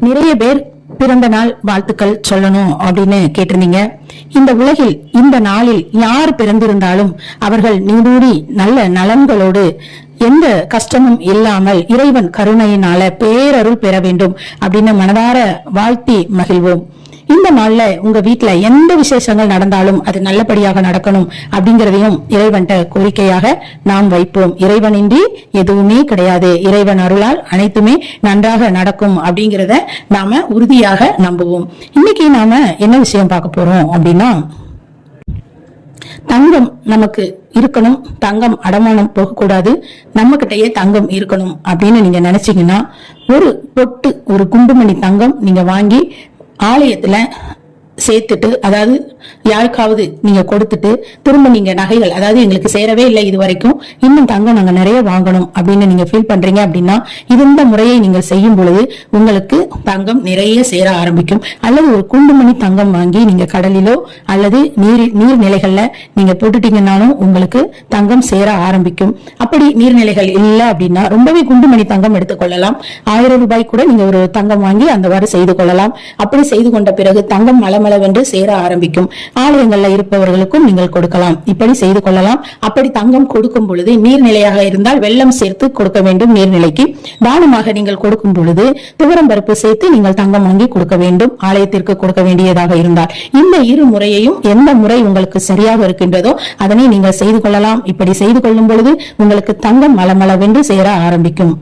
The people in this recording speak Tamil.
நிறைய பேர் பிறந்த நாள் வாழ்த்துக்கள் சொல்லணும் அப்படின்னு கேட்டிருந்தீங்க. இந்த உலகில் இந்த நாளில் யார் பிறந்திருந்தாலும் அவர்கள் நீடூடி நல்ல நலன்களோடு எந்த கஷ்டமும் இல்லாமல் இறைவன் கருணையினால பேரருள் பெற வேண்டும் அப்படின்னு மனதார வாழ்த்தி மகிழ்வோம். இந்த நாள்ல உங்க வீட்டுல எந்த விசேஷங்கள் நடந்தாலும் அது நல்லபடியாக நடக்கணும் அப்படிங்கறதையும் இறைவன்கிட்ட கோரிக்கையாக நாம் வைப்போம். இறைவனின்றி எதுவுமே கிடையாது. இறைவன் அருளால் அனைத்துமே நன்றாக நடக்கும் அப்படிங்கறத நாம உறுதியாக நம்புவோம். இன்னைக்கு நாம என்ன விஷயம் பார்க்க போறோம் அப்படின்னா தங்கம் நமக்கு இருக்கணும். தங்கம் அடமானம் போகக்கூடாது. நம்ம கிட்டயே தங்கம் இருக்கணும் அப்படின்னு நீங்க நினைச்சீங்கன்னா ஒரு பொட்டு ஒரு குண்டுமணி தங்கம் நீங்க வாங்கி ஆலயத்துல சேர்த்துட்டு அதாவது யாருக்காவது நீங்க கொடுத்துட்டு திரும்ப நீங்க நகைகள் அதாவது எங்களுக்கு சேரவே இல்லை இது வரைக்கும் இன்னும் தங்கம் நாங்க நிறைய வாங்கணும் அப்படின்னு நீங்க ஃபீல் பண்றீங்க அப்படின்னா இந்த முறையை நீங்கள் செய்யும் பொழுது உங்களுக்கு தங்கம் நிறைய சேர ஆரம்பிக்கும். அல்லது ஒரு குண்டுமணி தங்கம் வாங்கி நீங்க கடலிலோ அல்லது நீர் நீர்நிலைகள்ல நீங்க போட்டுட்டீங்கன்னாலும் உங்களுக்கு தங்கம் சேர ஆரம்பிக்கும். அப்படி நீர்நிலைகள் இல்லை அப்படின்னா ரொம்பவே குண்டுமணி தங்கம் எடுத்துக்கொள்ளலாம் ஆயிரம் ரூபாய் கூட நீங்க ஒரு தங்கம் வாங்கி அந்தவாறு செய்து கொள்ளலாம். அப்படி செய்து கொண்ட பிறகு தங்கம் மலமளவென்று சேர ஆரம்பிக்கும். ஆலயங்கள்ல இருப்பவர்களுக்கும் நீங்கள் கொடுக்கலாம். இப்படி செய்து கொள்ளலாம். அப்படி தங்கம் கொடுக்கும் பொழுது நீர்நிலையாக இருந்தால் வெள்ளம் சேர்த்து கொடுக்க வேண்டும் நீர்நிலைக்கு. தானமாக நீங்கள் கொடுக்கும் பொழுது துவரம் பருப்பு சேர்த்து நீங்கள் தங்கம் வாங்கி கொடுக்க வேண்டும். ஆலயத்திற்கு கொடுக்க வேண்டியதாக இருந்தால். இந்த இரு முறையையும் எந்த முறை உங்களுக்கு சரியாக இருக்கின்றதோ அதனை நீங்கள் செய்து கொள்ளலாம். இப்படி செய்து கொள்ளும் பொழுது உங்களுக்கு தங்கம் மலமளவென்று சேர ஆரம்பிக்கும்.